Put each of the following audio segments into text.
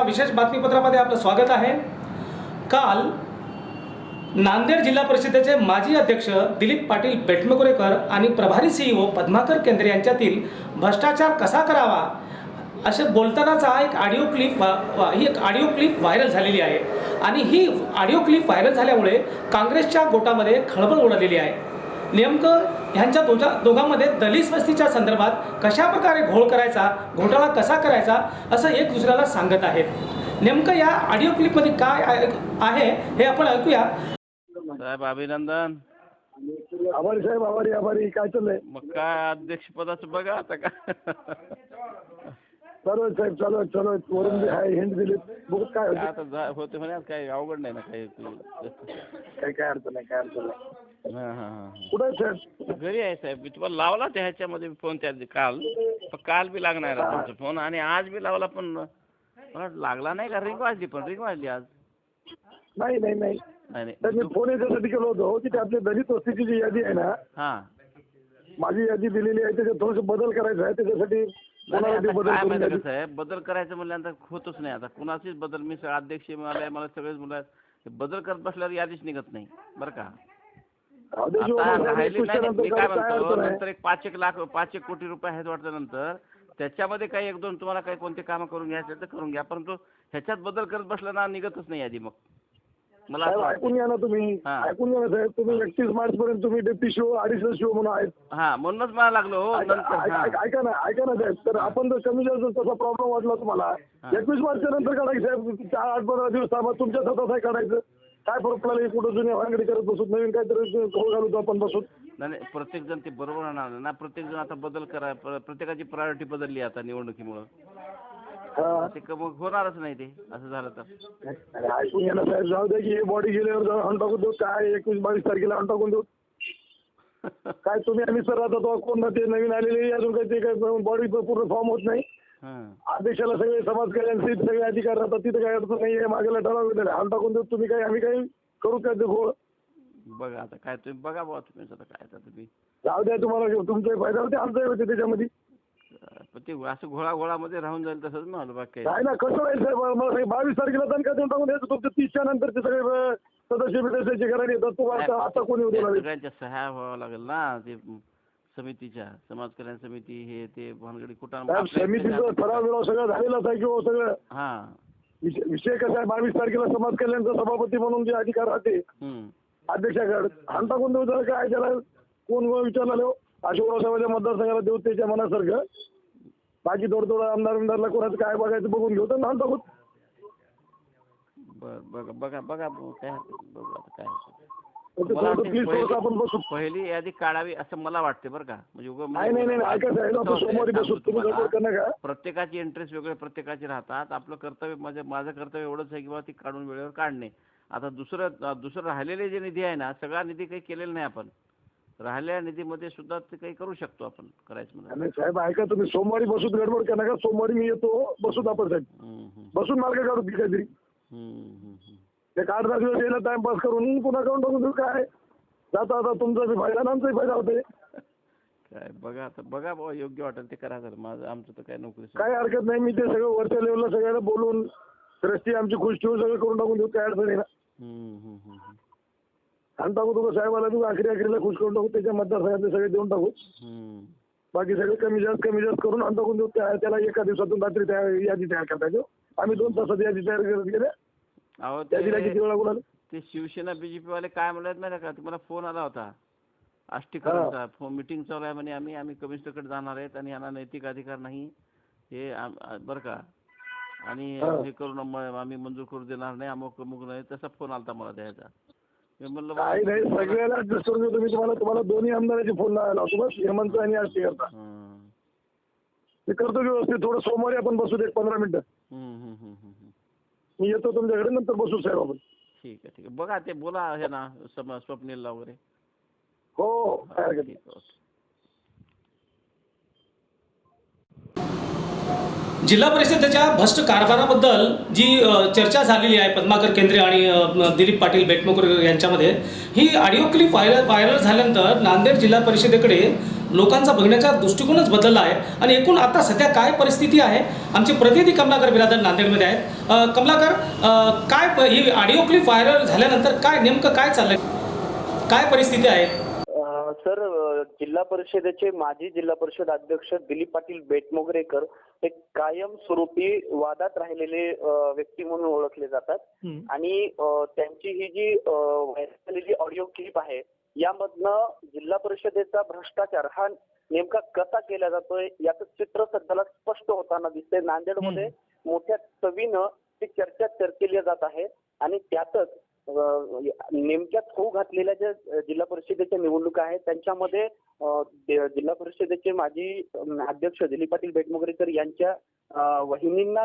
परिषदेच्या विशेष बातमीपत्रामध्ये आपलं स्वागत आहे. काल नांदेड जिल्हा परिषदेचे माजी अध्यक्ष दिलीप पाटील बेटमकुरेकर आणि प्रभारी सीईओ पद्माकर केंद्रे यांच्यातील भ्रष्टाचार कसा करावा असे बोलतानाचा एक ऑडिओ क्लिप ही एक ऑडिओ क्लिप व्हायरल झालेली आहे. आणि ही ऑडिओ क्लिप व्हायरल झाल्यामुळे काँग्रेसच्या गोटामध्ये खळबळ उडालेली आहे. नेमकं ह्यांच्या दोघा दोघांमध्ये दलित वस्तीच्या संदर्भात कशा प्रकारे घोळ करायचा घोटाळा कसा करायचा असं एक दुसऱ्याला सांगत आहेत. नेमकं या ऑडिओ क्लिपमध्ये काय आहे- हे आपण ऐकूया. साहेब अभिनंदन. आभारी साहेब आभारी आभारी. काय चाललंय? मग काय अध्यक्षपदाचं बघा आता का? चालू आहे साहेब चालू आहे चालू आहे. वरून बी आहे हिंड दिली बघू काय काय होतं. आता जा- होते म्हणे काही अवघड नाही ना काही. काय काय अडचण नाही काय अडचण नाही. कुठं साहेब घरी आहे साहेब. मी तुम्हाला लावला त्या ह्याच्यामध्ये फोन त्या काल. पण काल बी लागणार आहे तुमचा फोन. आणि आज बी लावला पण लागला नाही का? रिंग वाजली पण. रिंग वाजली आज. नाही नाही नाही. तर मी फोन याच्यासाठी केलो होतो की ते आपल्या दलित वस्तीची जी यादी आहे ना हां. माझी यादी दिलेली आहे. त्याच्यात थोडंसं बदल करायचा आहे. त्याच्यासाठी बदल आहे बदल करायचं म्हणल्यानंतर होतच नाही. आता कुणाचीच बदल? मी सगळं अध्यक्ष मला मला सगळेच मुलं बदल करत बसल्यावर यादीच निघत नाही. बरं का राहू दे जीवन आता साहेब, राहिली एकवीसच्या नाही नंतर मी काय काय म्हणतो अडचण आहे? नंतर एक पाच एक लाख पाच एक कोटी रुपये आहेत वाटतं नंतर. त्याच्यामध्ये काही एक दोन तुम्हाला काही कोणते कामं करून घ्यायचे तर करून घ्या. परंतु ह्याच्यात बदल करत बसला ना निघतच नाही यादी मग. मला. ऐकून घ्या ना तुम्ही. ऐकून घ्या ना साहेब तुम्ही एकतीस मार्च पर्यंत तुम्ही डेप्टी शिव अडिशनल शिव म्हणून आहेत. हा म्हणूनच मला लागलो हो ऐका ना ऐका ना साहेब. तर आपण जर कमी जास्त तसा प्रॉब्लेम वाटला तुम्हाला. एकवीस मार्चच्या नंतर काढायचं साहेब. चार आठ पंधरा दिवस थांबा तुमच्या आहे काढायचं. काय फरक पडला कुठं जुन्या भानगडी करत बसू नवीन काहीतरी खोळ घालू आपण बसून. नाही नाही, प्रत्येक जण ते बरोबर होणार ना. प्रत्येक जण आता बदल करा. प्र- प्रत्येकाची प्रायोरिटी बदलली आता निवडणुकीमुळं. हा. ते क- मग होणारच नाही ते. असं झालं तर. अरे ऐकून घ्या ना साहेब. जाऊ द्या की हे बॉडी गेल्यावर जाऊन हॉन टाकून देऊ. काय एकवीस बावीस तारखेला हॉन टाकून देऊ? काय तुम्ही आम्ही सर आता तो कोण ना ते नवीन आलेले अजून काही ते काय बॉडी पूर्ण फॉर्म होत नाही. अध्यक्षाला सगळे समाज कल्याण सीट सगळे अधिकार राहतात तिथे काय अडचण नाही आहे मागेला ठरवलेलं हाल टाकून देऊ तुम्ही काय आम्ही काही करू काय ते घोळ? बघा आता काय तुम्ही बघा बुवा तुम्ही आता काय आता तुम्ही. जाऊ द्या तुम्हाला तुमचा फायदा होते आमचाही होते त्याच्यामध्ये. पण ते असं घोळा घोळामध्ये राहून जाईल तसंच म्हणलं बाकी. काय ना कसं राहील साहेब? मला सांगा, बावीस तारखेला दणका देऊन टाकून द्यायचं तुमच्या तीसच्या नंतर ते सगळे अं, सदस्य बिदस्याचे घराने येतात. तुम्हाला आता आता कोणी उद्या सगळ्यांच्या सह्या व्हावं लागेल ना ते समितीच्या समाज कल्याण समिती हे ते भानगडी कुठं साहेब समितीचं ठराव बिराव सगळं झालेलंच आहे किंवा सगळं? हा. विषय विषय कसा आहे? बावीस तारखेला समाज कल्याणचा सभापती म्हणून जे अधिकार राहते हम्म. अध्यक्षाकडे. हाण टाकून देऊ जरा काय त्याला? कोण कोण विचारलं हो अशोकराव साहेबांच्या मतदारसंघाला देऊ त्याच्या मनासारखं? बाकी थोडं थोडं आमदार आमदारला कोणाचं काय बघायचं बघून घेऊ तर हाण टाकू बर बघा बघा बघा काय हरकत नाही, बघू आता काय हरकत नाही. मला वाटतं पहिली यादी काढावी असं मला वाटते बरं का. म्हणजे उगाच नाही नाही नाही ऐका साहेब आपण सोमवारी बसू. तुम्ही तुम्हाला. गडबड करू नका प्रत्येकाची इंटरेस्ट वेगळे प्रत्येकाचे राहतात. आपलं कर्तव्य माझं माझं कर्तव्य एवढंच आहे की बाबा ती काढून वेळेवर काढणे. आता दुसरं दुसरं राहिलेले जे निधी आहे ना सगळा निधी काही केलेला नाही आपण. राहिलेल्या निधीमध्ये सुद्धा ते काही करू शकतो आपण करायचं म्हणजे साहेब ऐका तुम्ही. सोमवारी बसून गडबड करू नका सोमवारी मी येतो. बसून आपण साहेब. बसून मार्ग काढू की काहीतरी. हम्म, हम्म, हम्म. ते आठ दहा दिवस यायला टाइमपास करून पुन्हा काढून टाकून देऊ काय. जाता आता तुमचा बी फायदा आणि आमचाही फायदा होते काय बघा आता बघा बाबा योग्य वाटेल ते करा सर माझं आमचं तर काय नोकरी काय हरकत नाही मी ते सगळं वरच्या लेवलला सगळ्यांना बोलून रस्ती आमची खुश ठेवून सगळं करून टाकून देऊ काय अडचण नाही ना. हम्म, हम्म, हम्म, हम्म. आणि टाकू तुला साहेबाला देऊ आखरी आखरीला खुश करून टाकू त्याच्या मतदारसंघातले सगळे देऊन टाकू. हम्म. बाकी सगळे कमी जास्त कमी जास्त करून आणि टाकून देऊ त्या- त्याला एका दिवसातून रात्री त्या यादी तयार करता येतो. आम्ही दोन तासात यादी तयार करत गेले अहो यादीला ते किती वेळा बोलाले ते शिवसेना बीजेपी वाले काय म्हणत नाही का? ते मला फोन आला होता. आष्टीकरांचा फोन मिटिंग चालू आहे म्हणे. आम्ही आम्ही कमिशनरकडे जाणार आहेत आणि यांना नैतिक अधिकार नाही. हे बरं का? आणि हा. करून आम्ही मंजूर करू देणार नाही. अमुक अमुक नाही. तसा फोन आलता मला द्यायचा. मी म्हणलं सगळ्याला तुम्हाला तुम्हाला दोन्ही आमदाराचे फोन लावायला होतो बस. हेमंत आणि आष्टी करता. हं. मी करतो व्यवस्थित. थोडं सोमवारी आपण बसू एक पंधरा मिनिटं. मी येतो तुमच्याकडे नंतर बसू साहेब आपण. ठीक आहे ठीक आहे. बघा ते बोला हे ना सम स्वप्नीलला वगैरे. हो हो. काय हरकत नाही. ठीक ओके. जिल्हा परिषदेच्या भ्रष्ट कारभाराबद्दल जी अ, चर्चा झालेली आहे पद्माकर केंद्रे आणि अ, दिलीप पाटील बेटमोकर यांच्यामध्ये ही ऑडिओ क्लिप व्हायरल व्हायरल झाल्यानंतर नांदेड जिल्हा परिषदेकडे लोकांचा बघण्याचा दृष्टिकोनच बदलला आहे. आणि एकूण आता सध्या काय परिस्थिती आहे? आमचे प्रतिनिधी कमलाकर बिरादर नांदेडमध्ये आहेत. कमलाकर काय ही ऑडिओ क्लिप व्हायरल झाल्यानंतर काय नेमकं काय चाललंय? काय परिस्थिती आहे? सर जिल्हा परिषदेचे माजी जिल्हा परिषद अध्यक्ष दिलीप पाटील बेटमोगरेकर हे कायमस्वरूपी वादात राहिलेले व्यक्ती म्हणून ओळखले जातात. आणि त्यांची ही जी व्हायरल झालेली ऑडिओ क्लिप आहे यामधनं जिल्हा परिषदेचा भ्रष्टाचार हा नेमका कसा केला जातोय याचं चित्र सध्याला स्पष्ट होताना दिसतंय. नांदेडमध्ये मोठ्या चवीनं ती चर्चा चर्चेली जात आहे आणि त्यातच नेमक्या खो घातलेल्या ज्या जिल्हा परिषदेच्या निवडणुका आहेत त्यांच्यामध्ये जिल्हा परिषदेचे माजी अध्यक्ष दिलीप पाटील बेटमोगरेकर यांच्या वहिनींना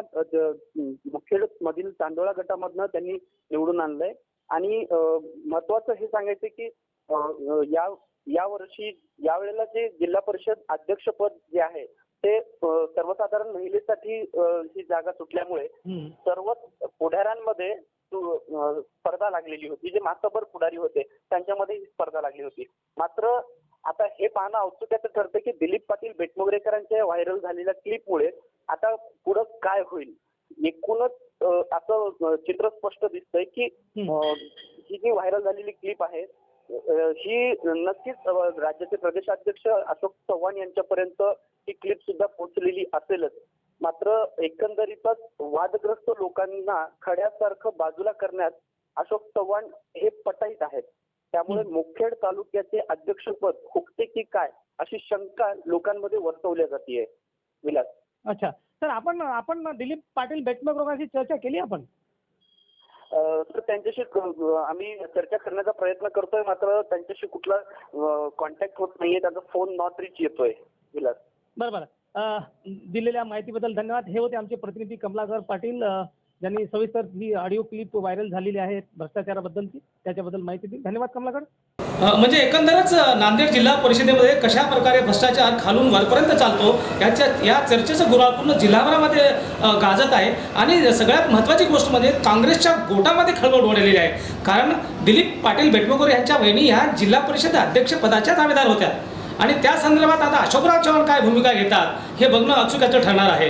मुखेड मधील चांदोळा गटामधनं त्यांनी निवडून आणलंय. आणि महत्वाचं हे सांगायचं की या या वर्षी यावेळेला जे जिल्हा परिषद अध्यक्षपद जे आहे ते सर्वसाधारण महिलेसाठी ही जागा सुटल्यामुळे सर्वच पुढाऱ्यांमध्ये स्पर्धा लागलेली होती. जे मास्तबर पुढारी होते त्यांच्यामध्ये ही स्पर्धा लागली होती. मात्र आता हे पाहणं औत्सुक्याचं ठरतं की दिलीप पाटील बेटमोगरेकरांच्या व्हायरल झालेल्या क्लिपमुळे आता पुढं काय होईल? एकूणच असं चित्र स्पष्ट दिसतंय की ही जी व्हायरल झालेली क्लिप आहे ही नक्कीच राज्याचे प्रदेशाध्यक्ष अशोक चव्हाण यांच्यापर्यंत ही क्लिप सुद्धा पोहोचलेली असेलच. मात्र एकंदरीतच वादग्रस्त लोकांना खड्यासारखं बाजूला करण्यात अशोक चव्हाण हे पटाईत आहेत. त्यामुळे मुखेड तालुक्याचे अध्यक्षपद हुकते की काय अशी शंका लोकांमध्ये वर्तवल्या जाते विलास. अच्छा. तर आपण आपण दिलीप पाटील बेटमोगरेकरांशी चर्चा केली आपण? तर त्यांच्याशी आम्ही चर्चा करण्याचा प्रयत्न करतोय मात्र त्यांच्याशी कुठला कॉन्टॅक्ट होत नाहीये. त्यांचा फोन नॉट रिच येतोय. विलास. बरोबर. दिलेल्या माहितीबद्दल धन्यवाद. हे होते आमचे प्रतिनिधी कमलाकर पाटील. ज्यांनी सविस्तर ही ऑडिओ क्लिप व्हायरल झालेली आहे भ्रष्टाचाराबद्दलची. त्याच्याबद्दल माहिती दिली. धन्यवाद कमलाकर. म्हणजे एकंदरच नांदेड जिल्हा परिषदेमध्ये कशा प्रकारे भ्रष्टाचार खालून वरपर्यंत चालतो याच्या या चर्चेचं गुराळ पूर्ण जिल्हाभरामध्ये गाजत आहे. आणि सगळ्यात महत्त्वाची गोष्ट म्हणजे काँग्रेसच्या गोटामध्ये खळबळ उडलेली आहे. कारण दिलीप पाटील बेटमोकर यांच्या वहिनी ह्या जिल्हा परिषद अध्यक्षपदाच्या दावेदार होत्या. आणि त्या संदर्भात आता अशोकराव चव्हाण काय भूमिका घेतात हे बघणं अचूकाचं ठरणार आहे.